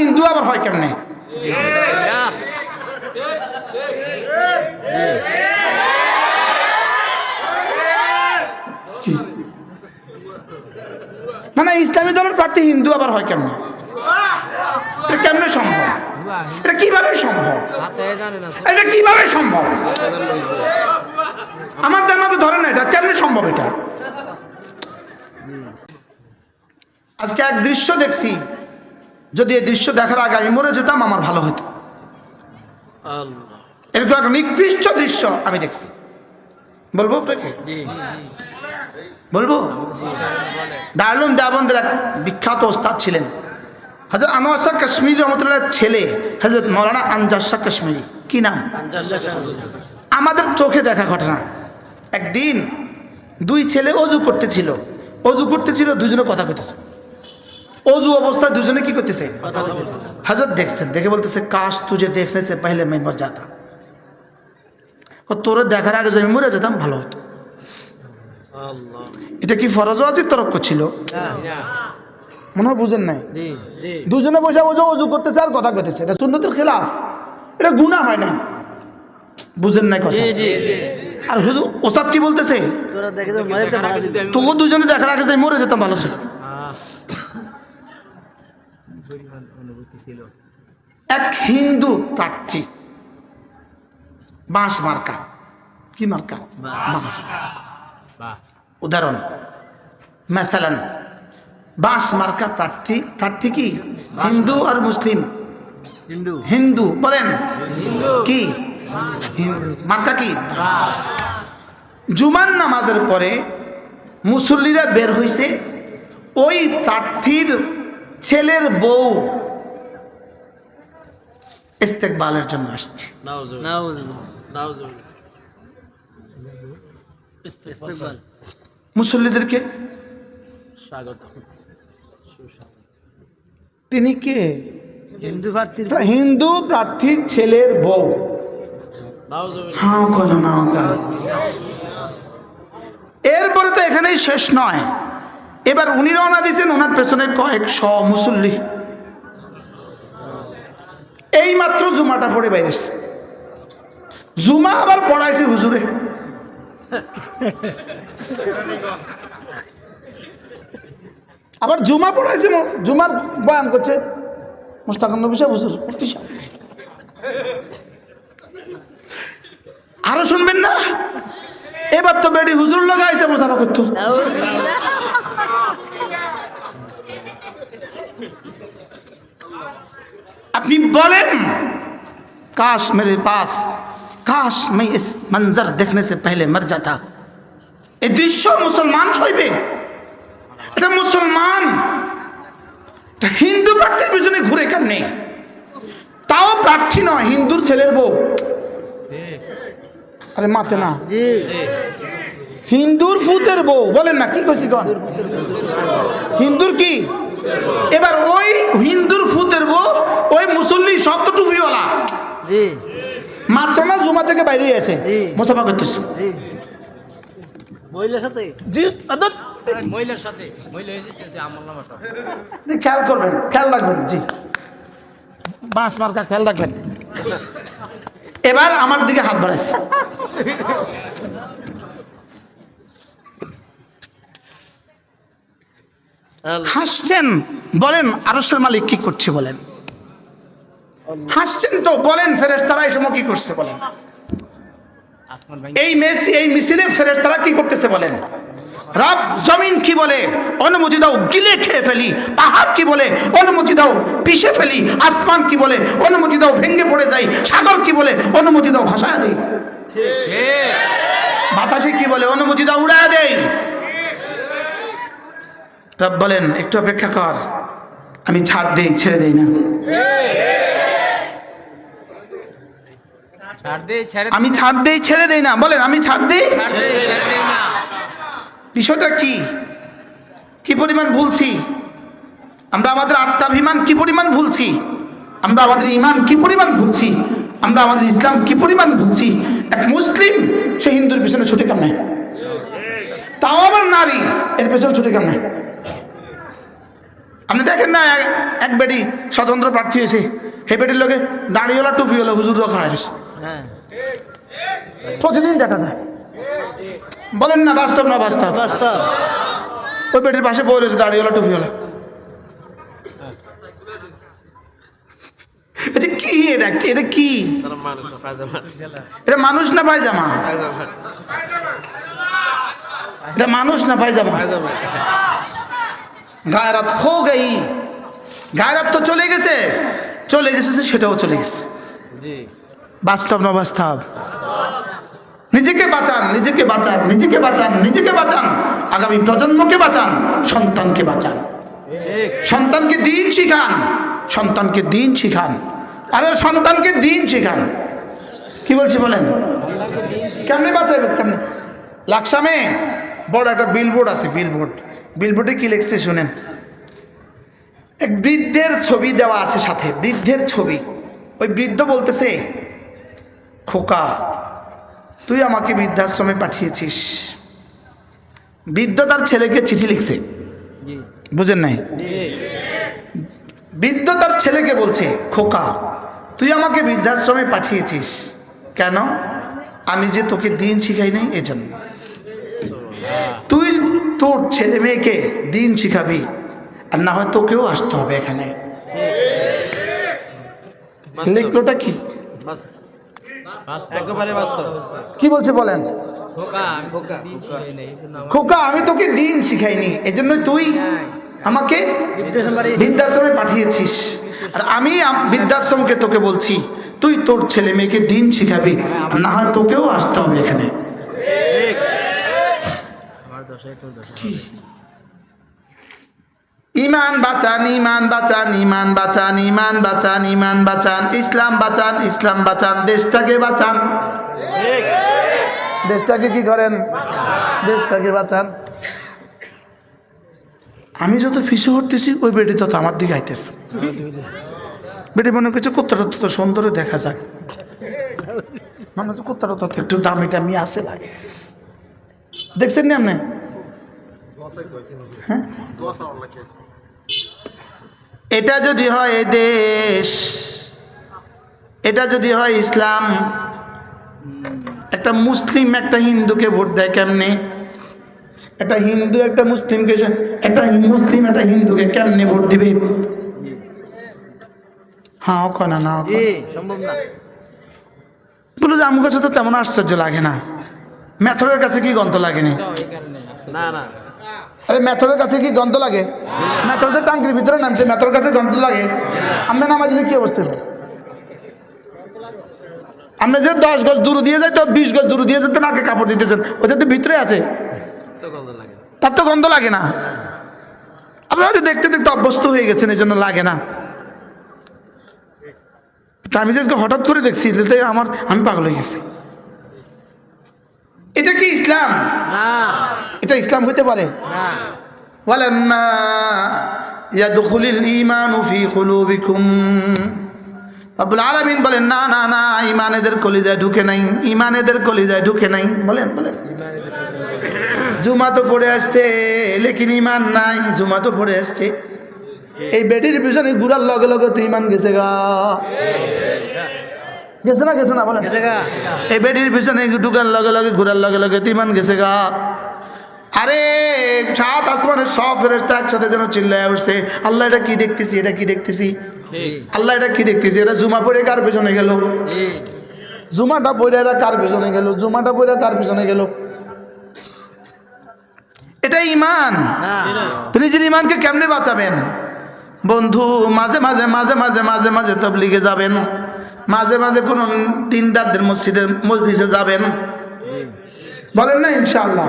হিন্দু আবার হয় কেমনে? কি? না না, ইসলামী দলের প্রার্থী হিন্দু আবার হয় কেমনে? এটা কেমনে সম্ভব? এটা কীভাবে সম্ভব? এটা কীভাবে সম্ভব? আমার দামাকে ধরে না এটা, কেমনে সম্ভব এটা? আজকে এক দৃশ্য দেখছি। যদি এই দৃশ্য দেখার আগে আমি মরে যেতাম আমার ভালো হতো। এরকম এক নিকৃষ্ট দৃশ্য আমি দেখছি। বলব আপনাকে? বলব? দারুল দেবন্দের এক বিখ্যাত ওস্তাদ ছিলেন। হজরত আনোয়ার শাহ কাশ্মীর রহমতুল্লাহ ছেলে হজরত মৌলানা আনজার শাহ কাশ্মীরি। কি নাম? আমাদের চোখে দেখা ঘটনা। একদিন দুই ছেলে অজু করতেছিল। অজু করতেছিল দুজনে কথা কইতেছে। অজু অবস্থায় দুজনে কি করতেছে? হাজার দেখছেন দেখে বলতেছে কাশ তুজে দেখেছে পেলে আমি মর যাতাম তোর দেখার আগে আমি মরে যেতাম ভালো হতো। এটা কি ফরজ আজির তরফ করছিল মনে হয় বুঝেন নাই? দুজনে বসে বসে অজু করতেছে আর কথা করতেছে এটা সুন্নতের খেলাফ। এটা গুণা হয় না বুঝেন নাই কথা? আর হুজুর কি বলতেছে? তোকে দুজনে দেখার আগে মরে যেতাম ভালো ছিল। এক হিন্দু প্রার্থী বাঁশ মার্কা। কি মার্কা? বাঁশ। উদাহরণ মেথালান বাঁশ মার্কা প্রার্থী প্রার্থী কি? হিন্দু আর মুসলিম? হিন্দু। হিন্দু বলেন। কি? মার্কা কি? জুমান নামাজের পরে মুসল্লিরা বের হইছে ওই প্রার্থীর ছেলের বউ ইস্তেকবালের জন্য আসছে। মুসল্লিদেরকে স্বাগত। তিনি কে? হিন্দু প্রার্থীর হিন্দু প্রার্থীর ছেলের বউ। হ্যাঁ না এরপরে তো এখানেই শেষ নয়। এবার উনি রওনা দিয়েছেন, ওনার পেছনে কয়েক শ মুসল্লি। এই মাত্র জুমাটা পড়ে বাইরেছে। জুমা আবার পড়াইছে হুজুরে। আবার জুমা পড়াইছে জুমার বয়ান করছে মুস্তাকান নবী হুজুর। আরও শুনবেন না? এবার তো বেডি হুজুর লাগাইছে মুসাফা করতো। আপনি বলেন काश मेरे पास काश मैं इस मंजर देखने से पहले मर जाता এই দৃশ্য মুসলমান ছইবে এটা মুসলমান এটা হিন্দু প্রার্থীর পিছনে ঘুরে কেন নেই তাও প্রার্থী নয় হিন্দুর ছেলের বউ আরে মাতে না জি হিন্দুর ফুতের বউ বলেন না কি কইছি কন হিন্দুর কি এবার ওই হিন্দুর ফুতের বউ ওই মুসল্লি সব তো টুপিওয়ালা জি। মাত্র না জুমা থেকে বাইরে আছে। মুসাফা করতেছে। খেয়াল করবেন খেয়াল রাখবেন জি। বাঁশ মার্কা খেয়াল রাখবেন। এবার আমার দিকে হাত বাড়াইছে। হাসছেন বলেন আরসের মালিক কি করছে বলেন? হাসছেন তো বলেন ফেরেশতারা এই সময় কি করছে বলেন? এই মেসি এই মিছিলে ফেরেস তারা কি করতেছে বলেন? রব জমিন কি বলে? অনুমতি দাও গিলে খেয়ে ফেলি। পাহাড় কি বলে? অনুমতি দাও পিষে ফেলি। আসমান কি বলে? অনুমতি দাও ভেঙে পড়ে যাই। সাগর কি বলে? অনুমতি দাও ভাসায় দেই। বাতাসে কি বলে? অনুমতি দাও উড়ায় দেই। রব বলেন একটু অপেক্ষা কর আমি ছাড় দেই ছেড়ে দেই না। আমি ছাড় দেই ছেড়ে দেই না বলেন আমি ছাড় দেই বিষয়টা কি? কি পরিমাণ ভুলছি? আমরা আমাদের আত্মাভিমান কি পরিমাণ ভুলছি? আমরা আমাদের ইমান কি পরিমাণ ভুলছি? আমরা আমাদের ইসলাম কি পরিমাণ ভুলছি? এক মুসলিম সে হিন্দুর পিছনে ছুটে কেমনে? তাও আবার নারী এর পেছনে ছুটে কেমনে? আপনি দেখেন না এক- বেটি স্বতন্ত্র প্রার্থী হয়েছে। হে বেটির লোকে দাঁড়িয়েলা টুপি হলো হুজুর রাখা হয়েছে হ্যাঁ প্রতিদিন দেখা যায়। বলেন না বাস্তব না বাস্তব? বাস্তব। ওই বেটির পাশে বই রয়েছে দাঁড়িয়েলা টুপি হলো আচ্ছা কি এটা? কি- এটা কি? এটা মানুষ না পায়জামা? এটা মানুষ না পায়জামা। গায়রাত হো গই গায়রাত তো চলে গেছে। চলে গেছে সেটাও চলে গেছে। বাস্তব না বাস্তব নিজেকে বাঁচান নিজেকে বাঁচান নিজেকে বাঁচান নিজেকে বাঁচান। আগামী প্রজন্মকে বাঁচান সন্তানকে বাঁচান। সন্তানকে দিন শিখান সন্তানকে দিন শিখান। আরে সন্তানকে দিন শিখান। কি বলছি বলেন? কেমনে বাঁচাবে কেমনে? লাকসামে বড় একটা বিলবোর্ড আছে বিলবোর্ড বিলবোর্ডে কি লিখছে শুনেন? এক বৃদ্ধের ছবি দেওয়া আছে সাথে বৃদ্ধের ছবি। ওই বৃদ্ধ বলতেছে খোকা তুই আমাকে বৃদ্ধাশ্রমে পাঠিয়েছিস। বৃদ্ধ তার ছেলেকে চিঠি লিখছে। বুঝেন নাই? বৃদ্ধ তার ছেলেকে বলছে খোকা তুই আমাকে বৃদ্ধাশ্রমে পাঠিয়েছিস। কেন? আমি যে তোকে দিন শিখাই নাই এজন্য। তুই তোর ছেলে মেয়েকে দিন শিখাবি আর না হয় তোকেও আসতে হবে এখানে। লিখলোটা কি? কি বলছে বলেন? খোকা আমি তোকে দিন শিখাইনি এজন্য তুই। আমাকে বৃদ্ধাশ্রমে পাঠিয়েছিস। আর আমি বৃদ্ধাশ্রমকে তোকে বলছি তুই তোর ছেলে মেয়েকে দিন শিখাবি আর না হয় তোকেও আসতে হবে এখানে। ইমান বাঁচান ইমান বাঁচান ইমান বাঁচান ইমান বাঁচান ইমান বাঁচান। ইসলাম বাঁচান ইসলাম বাঁচান। দেশটাকে বাঁচান। দেশটাকে কি করেন? দেশটাকে বাঁচান। আমি যত ফিসে উঠতেছি ওই বেটি তত আমার দিকে আইতেছে। বেটি মনে করছে, কুত্তাটা তত সুন্দর দেখা যায়। মনে হচ্ছে, কুত্তাটা তত একটু দামি টামি আছে লাগে। দেখছেন না আপনি? হ্যাঁ? এটা যদি হয় এ দেশ এটা যদি হয় ইসলাম একটা মুসলিম একটা হিন্দুকে ভোট দেয় কেমনে? একটা হিন্দু একটা মুসলিমকে একটা মুসলিম একটা হিন্দুকে কেমনে ভোট দিবে? হ্যাঁ ও না না না। বলো যে আমার কাছে তো তেমন আশ্চর্য লাগে না। মেথরের কাছে কি গন্ত লাগেনি? না না। আরে মেথরের কাছে কি গন্ধ লাগে? মেথর যে টাঙ্কির ভিতরে নামছে মেথর কাছে গন্ধ লাগে। আমরা দিলে কি অবস্থা হবে? আপনি যে দশ গজ দূর দিয়ে যাই তো বিশ গজ দূর দিয়ে যেতে নাকে কাপড় দিতেছেন ওটা তো ভিতরে আছে। তার তো গন্ধ লাগে। না। আপনারা হয়তো দেখতে দেখতে অভ্যস্ত হয়ে গেছেন এই জন্য লাগে না। আমি যে হঠাৎ করে দেখছি আমার আমি পাগল হয়ে গেছি। এটা কি ইসলাম? না। এটা ইসলাম হইতে পারে না ولما يدخل الإيمان في قلوبكم আব্দুল আলমিন বলেন না না না ইমান এদের কলিজায় ঢুকে নাই ইমান এদের কলিজায় ঢুকে নাই বলেন বলেন জুমা তো পড়ে আসছে লেকিন ইমান নাই জুমা তো পড়ে আসছে এই বেটির পিছনে ঘুরার লগে লগে তো ইমান গেছে গা গেছে না গেছে না বলেন গেছে গা? এই বেটির পিছনে ঢুকার লগে লগে ঘুরার লগে লগে তো ইমান গেছে গা আরে সাত আসমানের সব ফেরেস্তা একসাথে যেন চিল্লায় উঠছে। আল্লাহ এটা কি দেখতেছি এটা কি দেখতেছি? আল্লাহ এটা কি দেখতেছি? এটা জুমা পড়ে কার পেছনে গেল? জুমাটা পড়ে এরা কার পেছনে গেল? জুমাটা পড়ে কার পেছনে গেল? এটা ইমান নিজের ইমানকে কেমনে বাঁচাবেন? বন্ধু মাঝে মাঝে মাঝে মাঝে মাঝে মাঝে তবলিগে যাবেন। মাঝে মাঝে কোনো দিনদারদের মসজিদে মসজিদে যাবেন। বলেন না ইনশাআল্লাহ।